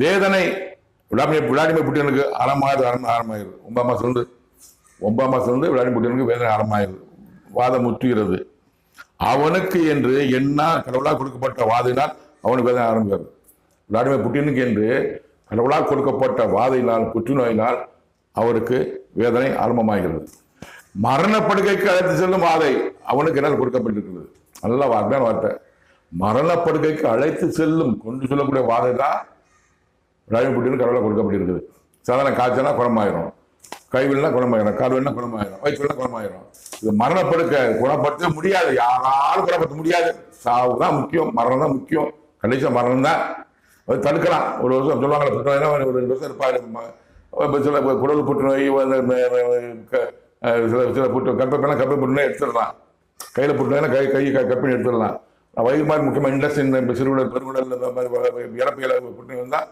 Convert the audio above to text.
வேதனை Vladimir Vladimir புட்டினுக்கு அறமாயிரம் அறம் ஆரம்பமாயிருது ஒன்பதாம் மாதத்துலேருந்து இருந்து ஒன்பதாம் மாதம் விளாடிமிர் புட்டினுக்கு வேதனை ஆரம்பமாயிருது வாதம் முற்றுகிறது. அவனுக்கு என்று என்ன கடவுளாக கொடுக்கப்பட்ட வாதினால் அவனுக்கு வேதனை ஆரம்பிக்கிறது விளாடிமிர் புட்டினுக்கு என்று கடவுளால் கொடுக்கப்பட்ட வாதையினால் புற்றுநோயினால் அவருக்கு வேதனை ஆரம்பமாகிறது. மரணப்படுகைக்கு அழைத்து செல்லும் வாதை அவனுக்கு என்ன கொடுக்கப்பட்டிருக்கிறது. நல்ல வார்த்தையான வார்த்தை. மரணப்படுகைக்கு அழைத்து செல்லும் கொண்டு சொல்லக்கூடிய வாதை தான் விளாடிமிர் புட்டினு கடவுளை கொடுக்கப்பட்டிருக்குது சாதாரண காய்ச்சல்னா குணமாயிரும். கைவில்னா குணமாயிரும். கால்வில்னா குணமாயிரும். வயிற்றுலாம் குணமாயிரும். இது மரணப்படுக்க குணப்படுத்த முடியாது. யாராலும் குணப்படுத்த முடியாது. சாவு தான் முக்கியம். மரணம் தான் முக்கியம். கண்டிஷன் மரணம் தான். அது தடுக்கலாம். ஒரு வருஷம் சொல்லுவாங்களே புற்றுநோய்னா ஒரு ரெண்டு வருஷம் இருப்பாரு. சில குடல் புற்றுநோய் க- சில சில புற்று கர்ப்பப்பைனா கப்பை புற்றுநோய் எடுத்துடலாம். கையில் புற்றுநோய்னா கை கை க- எடுத்துடலாம். வயிறு மாதிரி முக்கியமாக இண்டஸ்ட்ரி சிறுகுடல் பெருகுடல் இந்த மாதிரி இறப்பையில் புற்றுநோய் வந்தால்